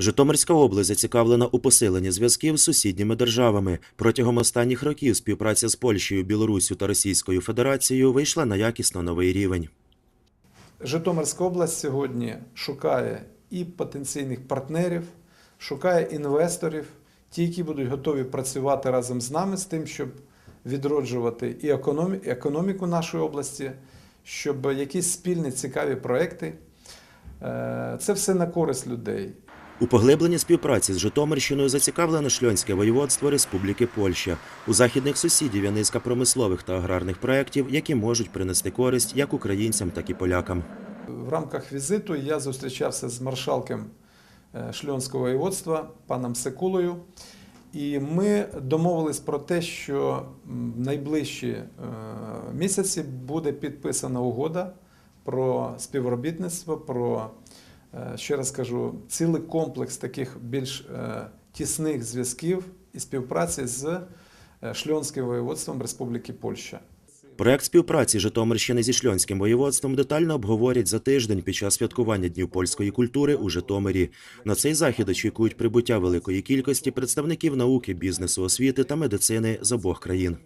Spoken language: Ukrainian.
Житомирська область зацікавлена у посиленні зв'язків з сусідніми державами. Протягом останніх років співпраця з Польщею, Білоруссю та Російською Федерацією вийшла на якісно новий рівень. Житомирська область сьогодні шукає і потенційних партнерів, шукає інвесторів, ті, які будуть готові працювати разом з нами з тим, щоб відроджувати і економіку нашої області, щоб якісь спільні цікаві проекти. Е, Це все на користь людей. У поглибленні співпраці з Житомирщиною зацікавлено Шльонське воєводство Республіки Польща. У західних сусідів є низка промислових та аграрних проєктів, які можуть принести користь як українцям, так і полякам. В рамках візиту я зустрічався з маршалком е, Шльонського воєводства паном Секулою. І ми домовились про те, що в найближчі е, місяці буде підписана угода про співробітництво, про, ще раз кажу, цілий комплекс таких більш е, тісних зв'язків і співпраці з е, Шльонським воєводством Республіки Польща. Проект співпраці Житомирщини зі Шльонським воєводством детально обговорять за тиждень під час святкування Днів польської культури у Житомирі. На цей захід очікують прибуття великої кількості представників науки, бізнесу, освіти та медицини з обох країн.